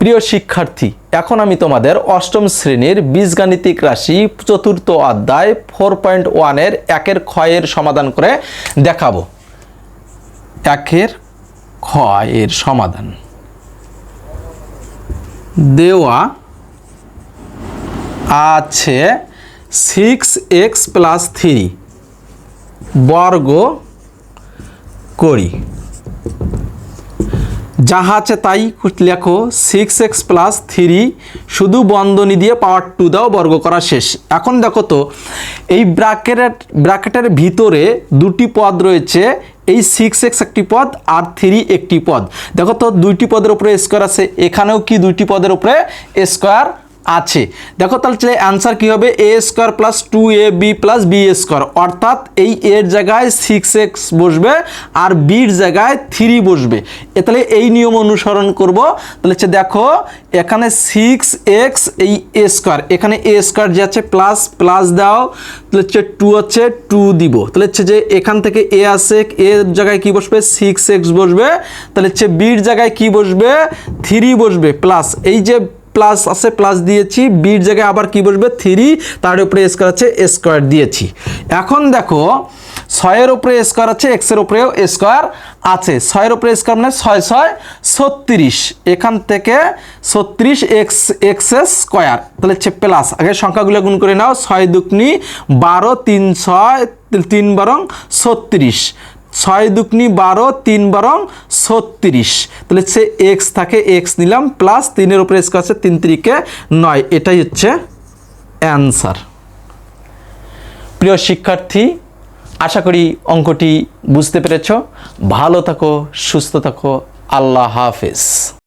প্রিয় শিক্ষার্থী, এখন আমি তোমাদের অষ্টম শ্রেণির বীজগাণিতিক রাশি চতুর্থ অধ্যায় ফোর পয়েন্ট ওয়ানের একের ক্ষয়ের সমাধান করে দেখাবো। একের ক্ষয়ের সমাধান। দেওয়া আছে সিক্স এক্স প্লাস থ্রি বর্গ করি। যাহা আছে তাই লেখো সিক্স এক্স প্লাস থ্রি শুধু বন্ধনী দিয়ে পাওয়ার টু দাও, বর্গ করা শেষ। এখন দেখো তো, এই ব্র্যাকেটের ব্র্যাকেটের ভিতরে দুটি পদ রয়েছে, এই সিক্স এক্স একটি পদ আর থ্রি একটি পদ। দেখো তো, দুইটি পদের উপরে স্কোয়ার আছে, এখানেও কি দুইটি পদের উপরে স্কোয়ার আছে। দেখো তাহলে অ্যান্সার কি হবে? A square plus two a b plus b square অর্থাৎ এই এর জায়গায় সিক্স এক্স বসবে আর বির জায়গায় থ্রি বসবে। এ তাহলে এই নিয়ম অনুসরণ করব। তাহলে হচ্ছে দেখো, এখানে সিক্স এক্স এই এ স্কোয়ার এখানে এ স্কোয়ার যে আছে প্লাস প্লাস দাও। তাহলে হচ্ছে টু হচ্ছে টু দিব। তাহলে হচ্ছে যে এখান থেকে এ আছে এর জায়গায় কি বসবে? সিক্স এক্স বসবে। তাহলে হচ্ছে বির জায়গায় কি বসবে? থ্রি বসবে প্লাস এই যে প্লাস আছে, প্লাস দিয়েছি বির জায়গায় আবার কি বসবে? থ্রি তার উপরে স্কোয়ার আছে স্কোয়ার দিয়েছি। এখন দেখো, ছয়ের উপরে স্কোয়ার আছে এক্সের উপরেও স্কোয়ার আছে। ছয়ের উপরে স্কোয়ার মানে ছয় ছয়, ছত্রিশ। এখান থেকে ছত্রিশ এক্স এক্সের স্কোয়ার তাহলে হচ্ছে প্লাস আগে সংখ্যাগুলো গুণ করে নাও। ছয় দুকনি বারো, তিন, ছয়, তিন বারং ছত্রিশ। ছয় দুকনি বারো, তিন বারং ছত্রিশ। তাহলে সে এক্স থাকে এক্স নিলাম প্লাস তিনের উপরে স্কোয়ার আছে, তিন তিরিকে নয়। এটাই হচ্ছে অ্যান্সার প্রিয় শিক্ষার্থী, আশা করি অঙ্কটি বুঝতে পেরেছ। ভালো থাকো, সুস্থ থাকো, আল্লাহ হাফেজ।